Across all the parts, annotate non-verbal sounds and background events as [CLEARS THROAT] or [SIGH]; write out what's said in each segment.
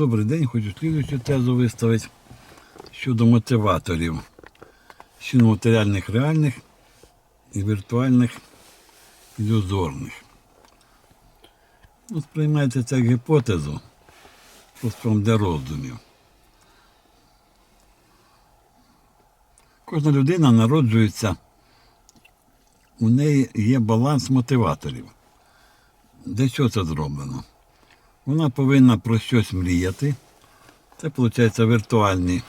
Добрий день, хочу слідуючу тезу виставити щодо мотиваторів. Щодо матеріальних реальних і віртуальних ілюзорних. Ну, сприймайте це як гіпотезу, просто для роздумів. Кожна людина народжується, у неї є баланс мотиваторів. Для чого це зроблено? Вона повинна про щось мріяти. Це, виходить, віртуальні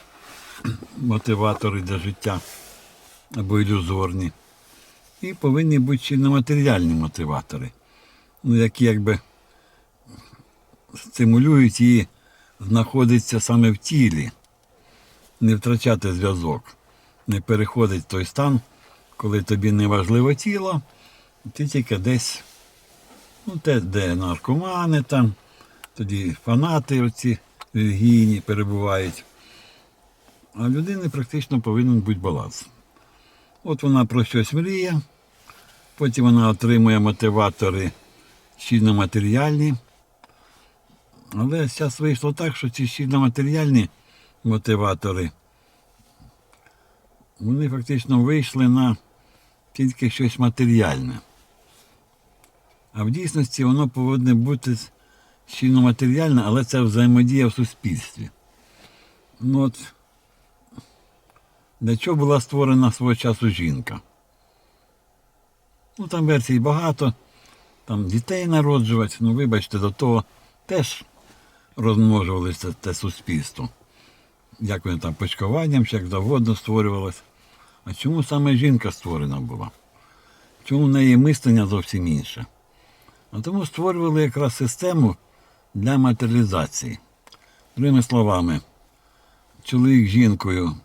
мотиватори для життя або ілюзорні. І повинні бути ще матеріальні мотиватори, ну, які якби стимулюють її знаходитися саме в тілі, не втрачати зв'язок, не переходить той стан, коли тобі не важливо тіло, ти тільки десь, ну, те, де наркомани там, тоді фанати оці релігійні перебувають. А в людини практично повинен бути баланс. От вона про щось мріє, потім вона отримує мотиватори щільно матеріальні. Але зараз вийшло так, що ці щільно матеріальні мотиватори, вони фактично вийшли на тільки щось матеріальне. А в дійсності воно повинно бути щільно матеріальне, але це взаємодія в суспільстві. Ну от, для чого була створена свого часу жінка? Ну, там версій багато, там дітей народжувати, ну вибачте, до того теж розмножувалося те суспільство. Як вони там почкуванням, чи як завгодно створювалося. А чому саме жінка створена була? Чому в неї мислення зовсім інше? А тому створювали якраз систему для матеріалізації. Другими словами, чоловік з жінкою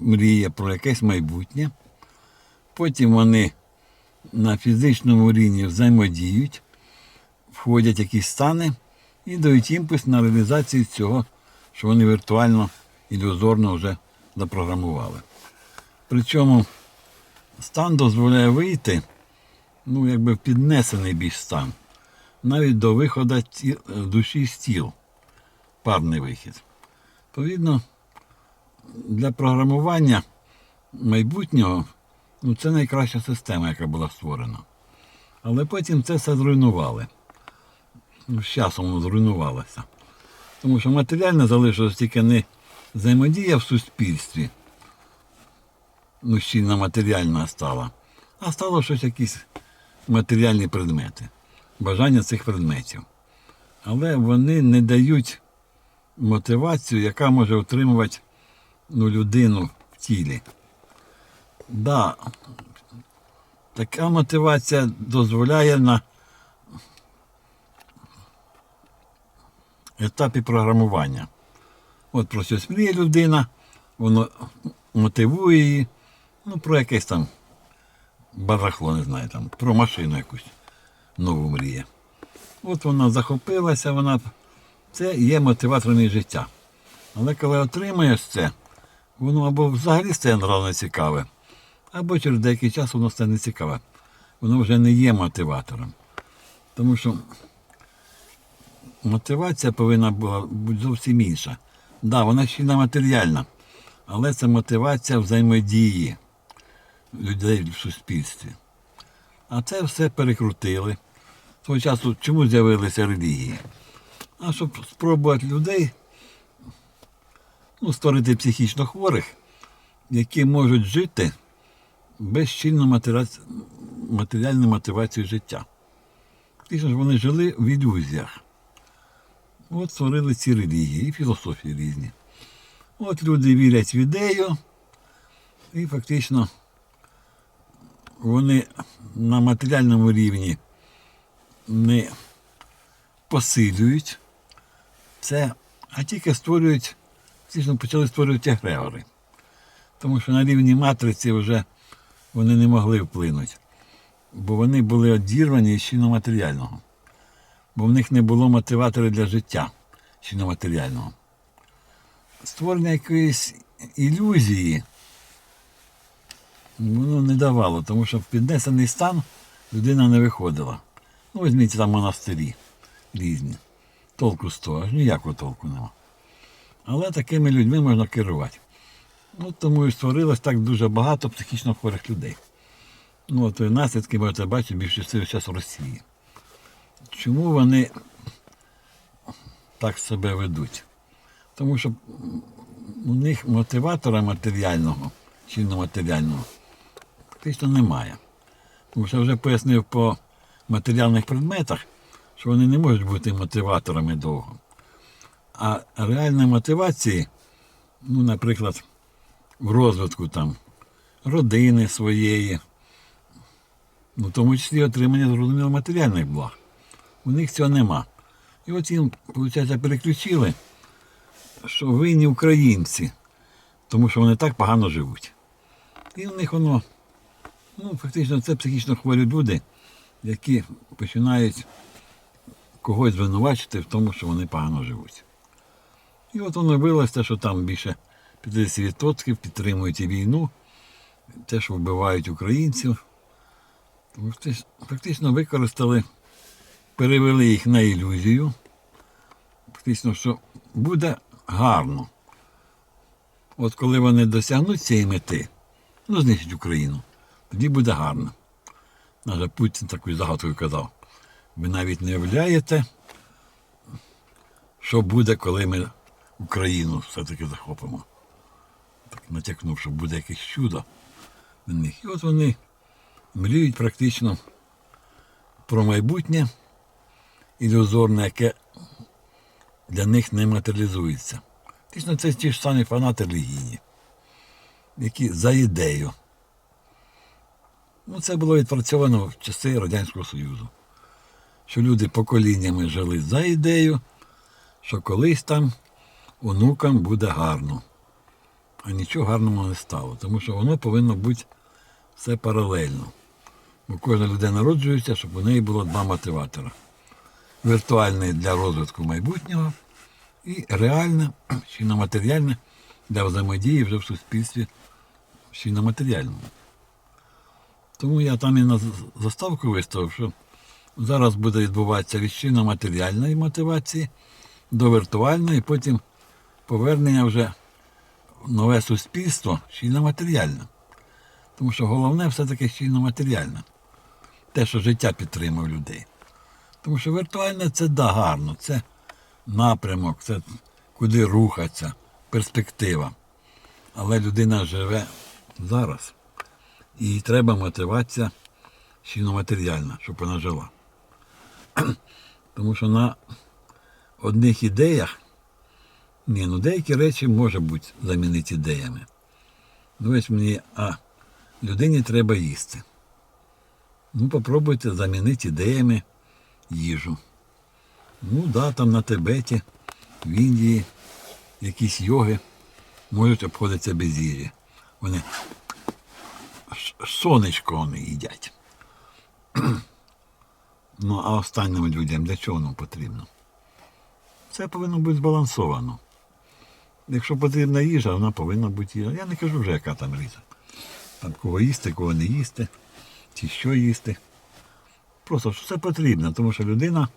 мріє про якесь майбутнє, потім вони на фізичному рівні взаємодіють, входять в якісь стани і дають імпульс на реалізацію цього, що вони віртуально, ілюзорно вже запрограмували. Причому стан дозволяє вийти, ну, якби в піднесений більш стан, навіть до виходу ті- душі з тіл, парний вихід. Відповідно, для програмування майбутнього ну, це найкраща система, яка була створена. Але потім це все зруйнували. Ну, з часом воно зруйнувалося. Тому що матеріально залишилось тільки не взаємодія в суспільстві, ну, щільно матеріальна стала, а стало щось якісь матеріальні предмети, бажання цих предметів. Але вони не дають мотивацію, яка може утримувати ну, людину в тілі. Да, така мотивація дозволяє на етапі програмування. От про щось мріє людина, воно мотивує її, ну, про якесь там барахло, не знаю, там, про машину якусь нову мріє. От вона захопилася, вона це є мотиватором її життя. Але коли отримаєш це, воно або взагалі стає не цікаве, або через деякий час воно стане не цікаве. Воно вже не є мотиватором. Тому що мотивація повинна була бути зовсім інша. Так, да, вона ще не матеріальна, але це мотивація взаємодії людей в суспільстві. А це все перекрутили. Свого часу чому з'явилися релігії? А щоб спробувати людей ну, створити психічно хворих, які можуть жити без щільно матера- матеріальної мотивації життя. Фактично ж вони жили в ілюзіях. От створили ці релігії і філософії різні. От люди вірять в ідею, і фактично вони на матеріальному рівні не посилюють це, а тільки створюють, фактично почали створювати егрегори. Тому що на рівні матриці вже вони не могли вплинути, бо вони були одірвані від щільно матеріального. Бо в них не було мотиватора для життя щільно матеріального. Створення якоїсь ілюзії воно не давало, тому що в піднесений стан людина не виходила. Ну, візьміть там монастирі різні. толку з того, аж ніякого толку нема. Але такими людьми можна керувати. Ну, тому і створилось так дуже багато психічно хворих людей. Ну, от і наслідки можете бачити більше зараз в Росії. Чому вони так себе ведуть? Тому що у них мотиватора матеріального чи матеріального фактично немає. Тому що вже пояснив по матеріальних предметах, що вони не можуть бути мотиваторами довго. А реальної мотивації, ну, наприклад, в розвитку там родини своєї, ну, в тому числі отримання зрозуміло матеріальних благ. У них цього нема. І от їм, виходить, переключили, що винні українці, тому що вони так погано живуть. І в них воно, ну, фактично, це психічно хворі люди, які починають когось звинувачити в тому, що вони погано живуть. І от воно вилося, що там більше 50% підтримують війну, те, що вбивають українців. Тому фактично використали, перевели їх на ілюзію. Фактично, що буде гарно. От коли вони досягнуть цієї мети, ну, знищить Україну, тоді буде гарно. Навіть Путін такою загадкою казав. Ви навіть не уявляєте, що буде, коли ми Україну все-таки захопимо. Так натякнув, що буде якесь чудо в них. І от вони мріють практично про майбутнє ілюзорне, яке для них не матеріалізується. Фактично це ті ж самі фанати релігійні, які за ідею. Ну, це було відпрацьовано в часи Радянського Союзу. Що люди поколіннями жили за ідею, що колись там онукам буде гарно. А нічого гарного не стало, тому що воно повинно бути все паралельно. Бо кожна людина народжується, щоб у неї було два мотиватора. Віртуальний для розвитку майбутнього і реальне, [CLEARS THROAT] чи на матеріальне для взаємодії вже в суспільстві, чи на матеріальному. Тому я там і на заставку виставив, що зараз буде відбуватися від щино матеріальної мотивації до віртуальної, потім повернення вже в нове суспільство щільно матеріальне. Тому що головне все-таки щільно матеріальне. Те, що життя підтримує людей. Тому що віртуальне це да, гарно, це напрямок, це куди рухатися, перспектива. Але людина живе зараз. І треба мотивація щільно матеріальна, щоб вона жила. [CLEARS THROAT] Тому що на одних ідеях, ні, ну деякі речі може бути замінити ідеями. Ну ось мені, а людині треба їсти. Ну, попробуйте замінити ідеями їжу. Ну, да, там на Тибеті, в Індії, якісь йоги можуть обходитися без їжі. Вони сонечко вони їдять. [CLEARS THROAT] Ну, а останнім людям для чого воно потрібно? Це повинно бути збалансовано. Якщо потрібна їжа, вона повинна бути їжа. Я не кажу вже, яка там різа. Там кого їсти, кого не їсти, чи що їсти. Просто це потрібно, тому що людина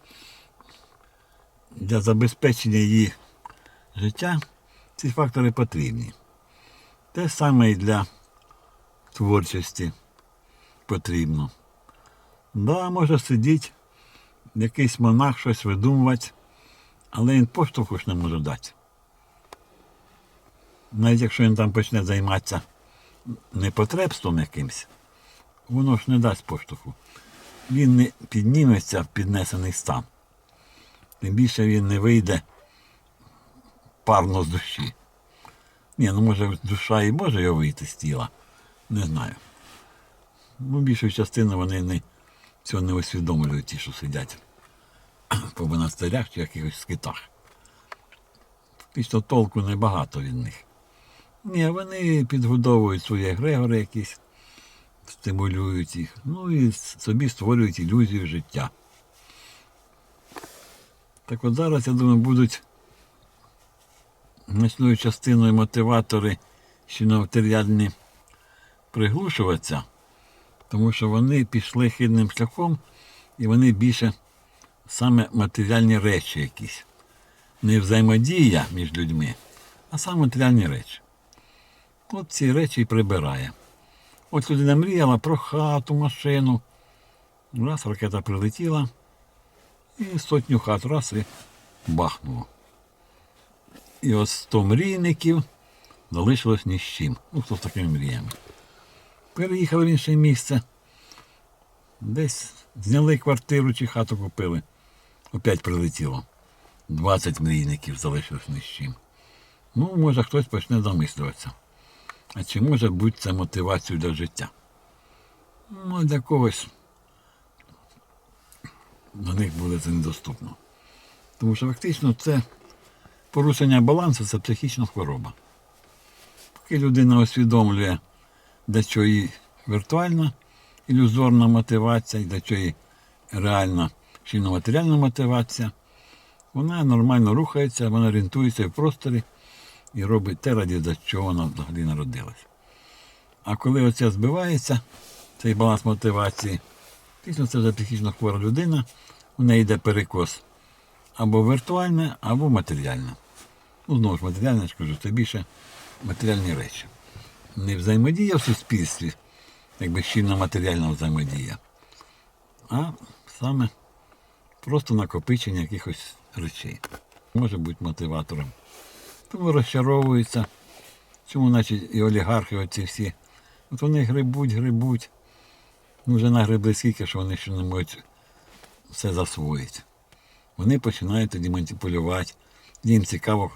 для забезпечення її життя ці фактори потрібні. Те саме і для творчості потрібно. Да, може сидіти якийсь монах щось видумувати, але він поштовху ж не може дати. Навіть якщо він там почне займатися непотребством якимось, воно ж не дасть поштовху. Він не підніметься в піднесений стан. Тим більше він не вийде парно з душі. Ні, ну може душа і може його вийти з тіла. Не знаю. Ну, більшу частину вони не, цього не усвідомлюють ті, що сидять [CLEARS THROAT] по монастирях чи якихось скитах. Фактично толку небагато від них. Ні, вони підгодовують свої егрегори якісь, стимулюють їх, ну і собі створюють ілюзію життя. Так от зараз, я думаю, будуть значною частиною мотиватори щіноматеріальні приглушуватися, тому що вони пішли хідним шляхом і вони більше саме матеріальні речі якісь не взаємодія між людьми, а саме матеріальні речі. От ці речі і прибирає. От людина мріяла про хату, машину. Раз ракета прилетіла і сотню хат раз і бахнуло. І ось 100 мрійників залишилось ні з чим. Ну, хто з такими мріями. Переїхали в інше місце. Десь зняли квартиру чи хату купили. Опять прилетіло. 20 мрійників залишилось ні з чим. Ну, може, хтось почне замислюватися. А чи може бути це мотивацією для життя? Ну, для когось до них буде це недоступно. Тому що фактично це порушення балансу це психічна хвороба. Поки людина усвідомлює, для чого їй віртуальна ілюзорна мотивація, і для чого реальна чинно матеріальна мотивація, вона нормально рухається, вона орієнтується в просторі і робить те, раді чого вона взагалі народилась. А коли оце збивається, цей баланс мотивації, дійсно це вже психічно хвора людина, у неї йде перекос або віртуальне, або матеріальне. Ну, знову ж матеріальне, я ж це більше матеріальні речі. Не взаємодія в суспільстві, якби щільна матеріальна взаємодія, а саме просто накопичення якихось речей. Може бути мотиватором. Тому розчаровуються. Чому значить і олігархи оці всі. От вони грибуть, грибуть. Ну, вже нагребли скільки, що вони ще не можуть все засвоїти. Вони починають тоді маніпулювати. Їм цікаво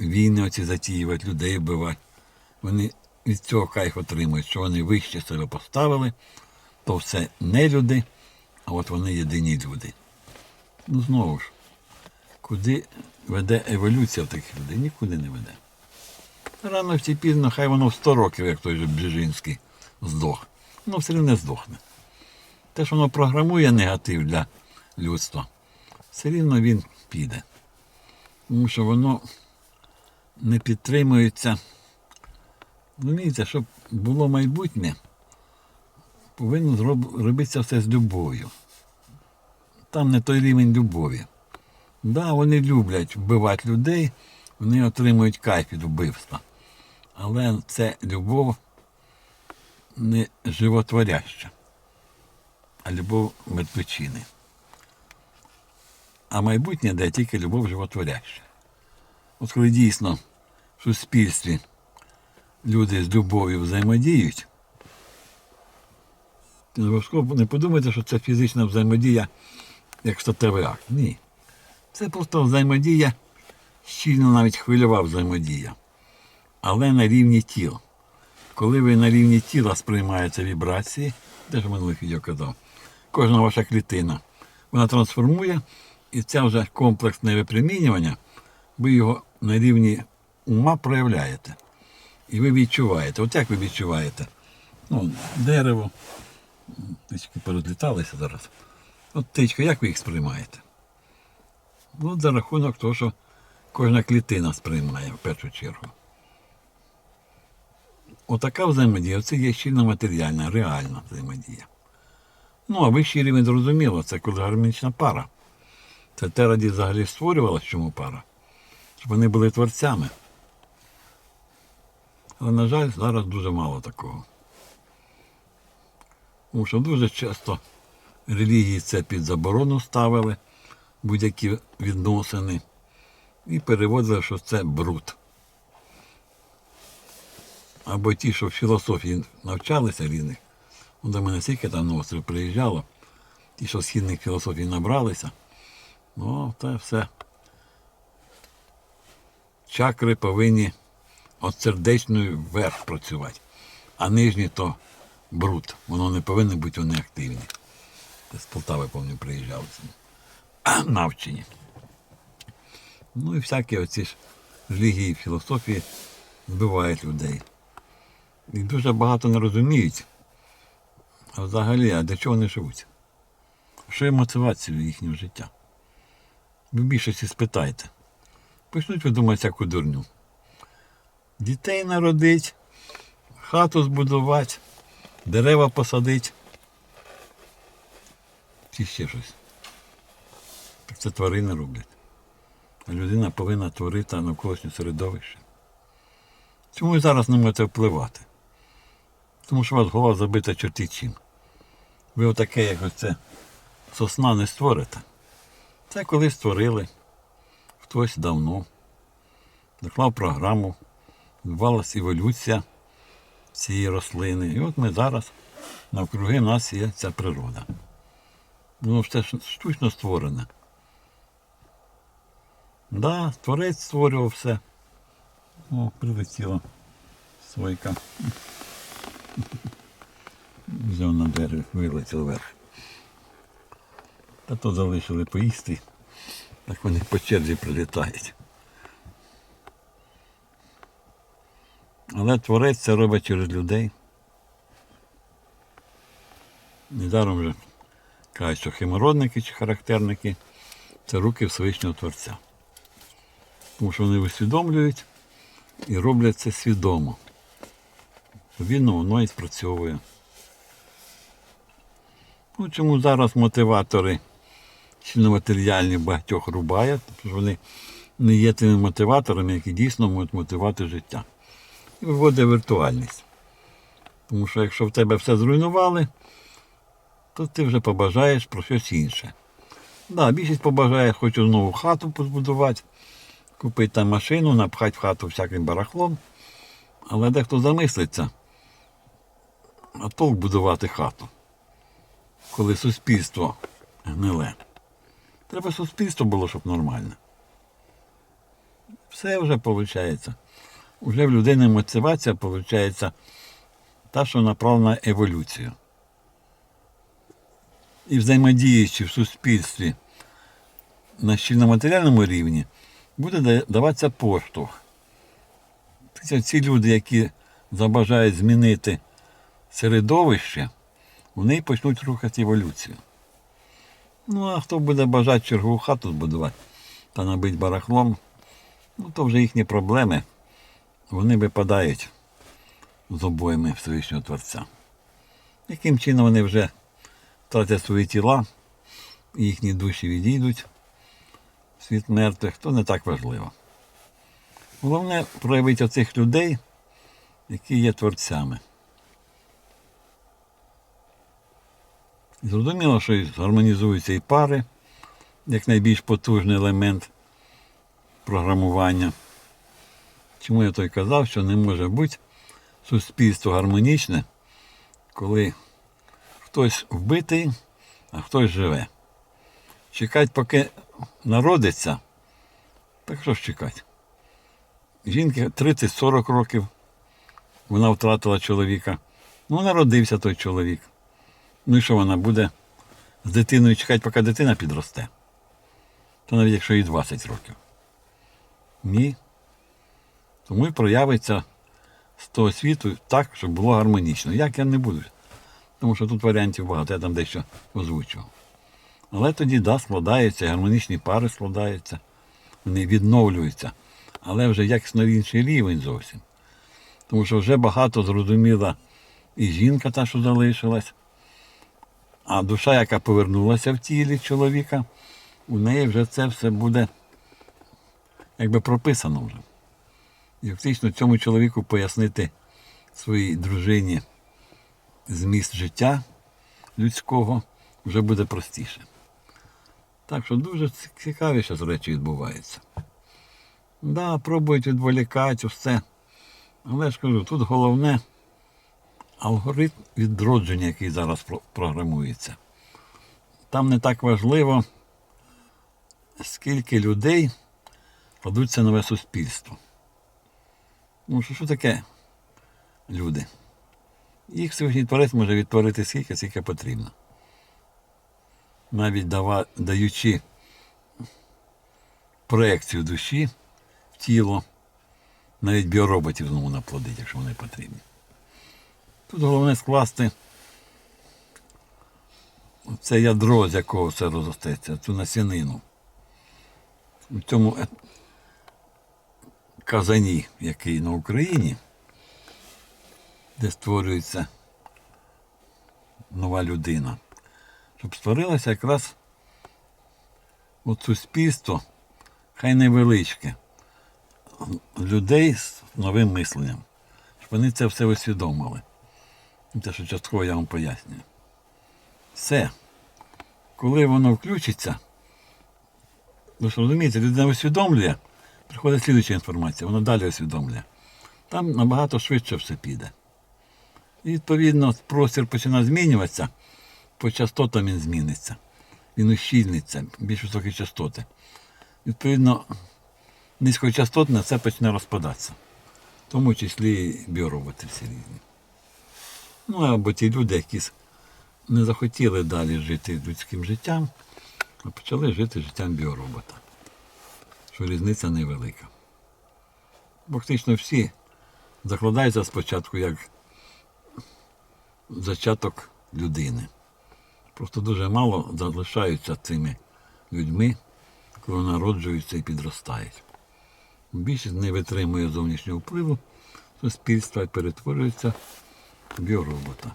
війни оці затіювати, людей вбивати. Вони від цього кайф отримують, що вони вище себе поставили, то все не люди, а от вони єдині люди. Ну знову ж, куди веде еволюція в таких людей? Нікуди не веде. Рано чи пізно, хай воно в 100 років, як той же Бжижинський, здох. Воно все одно не здохне. Те, що воно програмує негатив для людства, все рівно він піде. Тому що воно не підтримується. Розумієте, щоб було майбутнє, повинно зроб- робитися все з любов'ю. Там не той рівень любові. Да, вони люблять вбивати людей, вони отримують кайф від вбивства. Але це любов не животворяща, а любов мертвечини. А майбутнє де тільки любов животворяща. От коли дійсно в суспільстві люди з любов'ю взаємодіють, обов'язково не подумайте, що це фізична взаємодія як статевий акт. Ні. Це просто взаємодія, щільно навіть хвильова взаємодія. Але на рівні тіл. Коли ви на рівні тіла сприймаєте вібрації, де ж в минулих відео казав, кожна ваша клітина, вона трансформує, і це вже комплексне випромінювання, ви його на рівні ума проявляєте. І ви відчуваєте. От як ви відчуваєте? Ну, дерево, тички порозліталися зараз. От тичка, як ви їх сприймаєте? Ну, за рахунок того, що кожна клітина сприймає в першу чергу. Отака взаємодія, це є щільно матеріальна, реальна взаємодія. Ну, а вищий рівень зрозуміло, це коли гармонічна пара. Це те раді взагалі створювалася чому пара. Щоб вони були творцями. Але, на жаль, зараз дуже мало такого. Тому що дуже часто релігії це під заборону ставили, будь-які відносини, і переводили, що це бруд. Або ті, що в філософії навчалися різних, до мене скільки там на острів приїжджало, ті, що східних філософій набралися, ну, це все. Чакри повинні от сердечною вверх працювати, а нижні то бруд. Воно не повинно бути вони активні. З Полтави, пам'ятаю, приїжджали [CLEARS THROAT] навчені. Ну і всякі оці ж релігії, філософії вбивають людей. І дуже багато не розуміють. А взагалі, а для чого вони живуть? Що є мотивацією їхнього життя? Ви більшості спитайте. Почнуть видумати всяку дурню. Дітей народить, хату збудувати, дерева посадити. Чи ще щось. Так це тварини роблять. А людина повинна творити навколишнє середовище. Чому ви зараз не можете впливати? Тому що у вас голова забита чорті чим. Ви отаке, як оце сосна не створите. Це колись створили хтось давно. Доклав програму, відбувалася еволюція цієї рослини. І от ми зараз навкруги нас є ця природа. Це ж штучно створене. Да, творець створював все. О, прилетіла сойка. Взяв на дерево, вилетів вверх. Та то залишили поїсти, так вони по черзі прилітають. Але творець це робить через людей. Недаром вже кажуть, що химородники чи характерники це руки Всевишнього Творця. Тому що вони усвідомлюють і роблять це свідомо. Відповідно, воно і спрацьовує. Ну, чому зараз мотиватори сильно матеріальні багатьох рубають, тому що вони не є тими мотиваторами, які дійсно можуть мотивувати життя. І виводить віртуальність. Тому що якщо в тебе все зруйнували, то ти вже побажаєш про щось інше. Да, більшість побажає, хочу знову хату позбудувати, купити там машину, напхати в хату всяким барахлом. Але дехто замислиться, а толк будувати хату, коли суспільство гниле. Треба суспільство було, щоб нормально. Все вже виходить. Уже в людини мотивація виходить та, що направлена на еволюцію. І взаємодіючи в суспільстві на щільно-матеріальному рівні, буде даватися поштовх. Тобто ці люди, які забажають змінити середовище, вони почнуть рухати еволюцію. Ну, а хто буде бажати чергову хату збудувати та набити барахлом, ну то вже їхні проблеми. Вони випадають з обоями Всевишнього Творця. Яким чином вони вже втратять свої тіла, їхні душі відійдуть в світ мертвих, то не так важливо. Головне проявити оцих людей, які є творцями. Зрозуміло, що гармонізуються і пари, як найбільш потужний елемент програмування. Чому я той казав, що не може бути суспільство гармонічне, коли хтось вбитий, а хтось живе. Чекати, поки народиться, так що ж чекати? Жінки 30-40 років вона втратила чоловіка. Ну, народився той чоловік. Ну і що вона буде з дитиною чекати, поки дитина підросте? То навіть якщо їй 20 років. Ні. Тому і проявиться з того світу так, щоб було гармонічно. Як я не буду. Тому що тут варіантів багато, я там дещо озвучував. Але тоді, да, складаються, гармонічні пари складаються, вони відновлюються. Але вже якісно інший рівень зовсім. Тому що вже багато зрозуміла і жінка та, що залишилась, а душа, яка повернулася в тілі чоловіка, у неї вже це все буде якби прописано вже. І фактично цьому чоловіку пояснити своїй дружині зміст життя людського вже буде простіше. Так що дуже ці- цікаві зараз речі відбуваються. Да, пробують відволікати все. Але ж кажу, тут головне алгоритм відродження, який зараз програмується. Там не так важливо, скільки людей кладуться нове суспільство. Ну, що, що таке люди? Їх Всевишній Творець може відтворити скільки, скільки потрібно. Навіть дава, даючи проекцію душі в тіло, навіть біороботів знову наплодить, якщо вони потрібні. Тут головне скласти це ядро, з якого все розростеться, цю насінину. У цьому казані, який на Україні, де створюється нова людина, щоб створилося якраз от суспільство хай невеличке, людей з новим мисленням. Щоб вони це все усвідомили. Те, що частково я вам пояснюю. Все. Коли воно включиться, ви ж розумієте, людина усвідомлює, приходить слідуюча інформація, вона далі усвідомлює. Там набагато швидше все піде. І відповідно простір починає змінюватися, по частотам він зміниться. Він ущільниться, більш високі частоти. Відповідно, низькочастотне це почне розпадатися. В тому числі і біороботи всі різні. Ну або ті люди, які не захотіли далі жити людським життям, а почали жити життям біоробота. Що різниця невелика. Фактично всі закладаються спочатку як зачаток людини. Просто дуже мало залишаються цими людьми, коли народжуються і підростають. Більшість не витримує зовнішнього впливу суспільства і перетворюється в біоробота.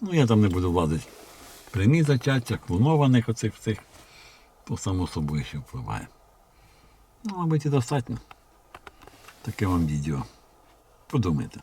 Ну, я там не буду влазити. Прямі зачаття, клонованих оцих всіх, то само собою ще впливає. Ну, мабуть, і достатньо. Таке вам відео. Подумайте.